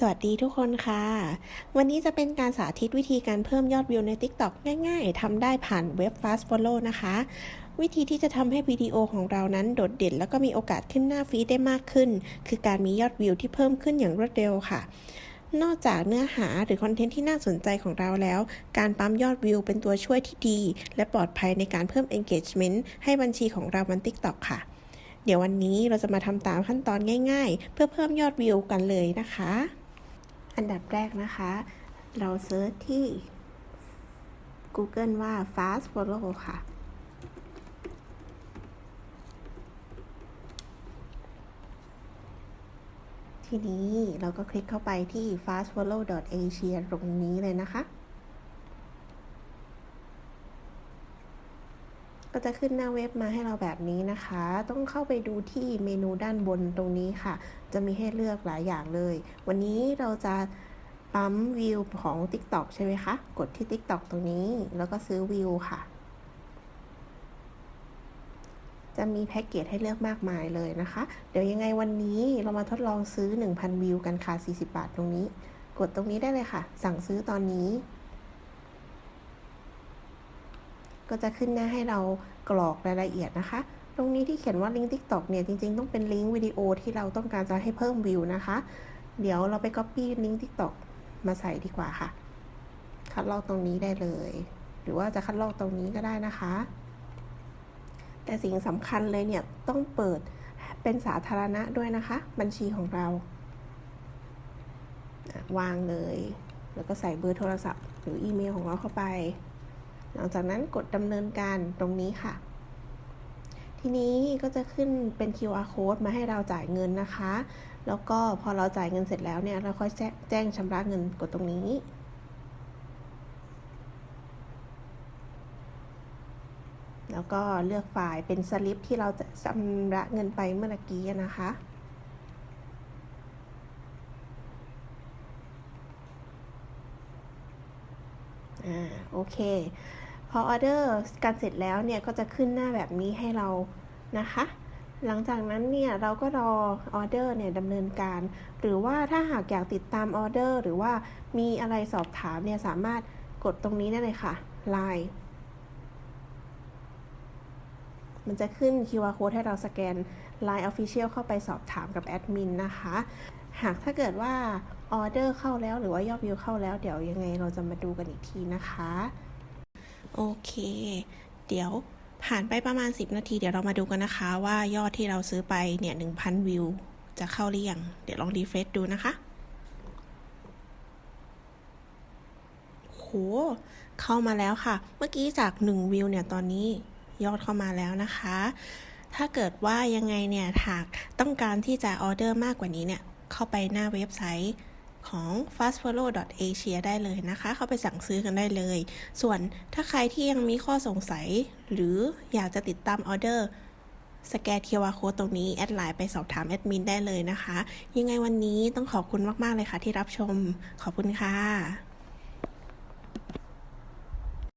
สวัสดีทุกคนค่ะ วันนี้จะเป็นการสาธิตวิธีการเพิ่มยอดวิวใน TikTok ง่ายๆ ทำได้ผ่านเว็บ Fast Follow นะคะ วิธีที่จะทำให้วิดีโอของเรานั้นโดดเด่น แล้วก็มีโอกาสขึ้นหน้าฟีดได้มากขึ้น คือการมียอดวิวที่เพิ่มขึ้นอย่างรวดเร็วค่ะ นอกจากเนื้อหาหรือคอนเทนต์ที่น่าสนใจของเราแล้ว การปั๊มยอดวิวเป็นตัวช่วยที่ดี และปลอดภัยในการเพิ่ม engagement ให้บัญชีของเราบน TikTok ค่ะ เดี๋ยววันนี้เราจะมาทำตามขั้นตอนง่าย ๆ เพื่อเพิ่มยอดวิวกันเลยนะคะ อันดับแรกนะคะ เราเซิร์ชที่ Google ว่า fast follow ค่ะ ทีนี้เราก็คลิกเข้าไปที่ fastfollow.asia ตรงนี้เลยนะคะ ก็จะขึ้นหน้าเว็บมาให้เราแบบนี้นะคะ ต้องเข้าไปดูที่เมนูด้านบนตรงนี้ค่ะ จะมีให้เลือกหลายอย่างเลย วันนี้เราจะปั๊มวิวของ TikTok ใช่ไหมคะ กดที่ TikTok ตรงนี้ แล้วก็ซื้อวิวค่ะ จะมีแพ็กเกจให้เลือกมากมายเลยนะคะ เดี๋ยวยังไงวันนี้เรามาทดลองซื้อ 1,000 วิวกันค่ะ 40 บาทตรงนี้ กดตรงนี้ได้เลยค่ะ สั่งซื้อตอนนี้ ก็จะขึ้นหน้าให้เรากรอกรายละเอียดนะคะ ตรงนี้ที่เขียนว่าลิงก์ TikTok เนี่ยจริงๆ ต้องเป็นลิงก์วิดีโอที่เราต้องการจะให้เพิ่มวิวนะคะ เดี๋ยวเราไป Copy ลิงก์ TikTok มาใส่ดีกว่าค่ะ คัดลอกตรงนี้ได้เลย หรือว่าจะคัดลอกตรงนี้ก็ได้นะคะ แต่สิ่งสำคัญเลยเนี่ยต้องเปิดเป็นสาธารณะด้วยนะคะ บัญชีของเรา วางเลย แล้วก็ใส่เบอร์โทรศัพท์ หรืออีเมลของเราเข้าไป หลังจากนั้นกดดำเนินการตรงนี้ค่ะ ทีนี้ก็จะขึ้นเป็น QR code มาให้เราจ่ายเงินนะคะ แล้วก็พอเราจ่ายเงินเสร็จแล้วเนี่ย เราค่อยแจ้งชำระเงินกดตรงนี้แล้วก็เลือกไฟล์เป็นสลิปที่เราจะชำระเงินไปเมื่อกี้นะคะ อ่า โอเค อออเดอร์การเสร็จแล้วเนี่ยก็จะขึ้นหน้าแบบนี้ให้เรานะคะ หลังจากนั้นเนี่ยเราก็รอออเดอร์เนี่ยดำเนินการ หรือว่าถ้าหากอยากติดตามออเดอร์หรือว่ามีอะไรสอบถามเนี่ยสามารถกดตรงนี้ได้เลยค่ะ Line มันจะขึ้น QR code ให้เราสแกน Line Official เข้าไปสอบถามกับแอดมินนะคะ หากถ้าเกิดว่าออเดอร์เข้าแล้วหรือว่ายอดวิวเข้าแล้ว เดี๋ยวยังไงเราจะมาดูกันอีกทีนะคะ โอเค เดี๋ยวผ่านไปประมาณ 10 นาที เดี๋ยวเรามาดูกันนะคะว่ายอดที่เราซื้อไปเนี่ย1,000 วิว จะเข้าหรือยัง เดี๋ยวลองรีเฟรชดูนะคะ โห เข้ามาแล้วค่ะ เมื่อกี้จาก 1 วิวเนี่ยตอนนี้ยอดเข้ามาแล้วนะคะ ถ้าเกิดว่ายังไงเนี่ยหากต้องการที่จะออเดอร์มากกว่านี้เนี่ย เข้าไปหน้าเว็บไซต์ ของ fastfollow.asia ได้เลยนะคะ เข้าไปสั่งซื้อกันได้เลย ส่วนถ้าใครที่ยังมีข้อสงสัย หรืออยากจะติดตามออเดอร์สแกน QR code ตรงนี้ แอดไลน์ไปสอบถามแอดมินได้เลยนะคะ ยังไงวันนี้ต้องขอบคุณมาก ๆ เลยค่ะที่รับชม ขอบคุณค่ะ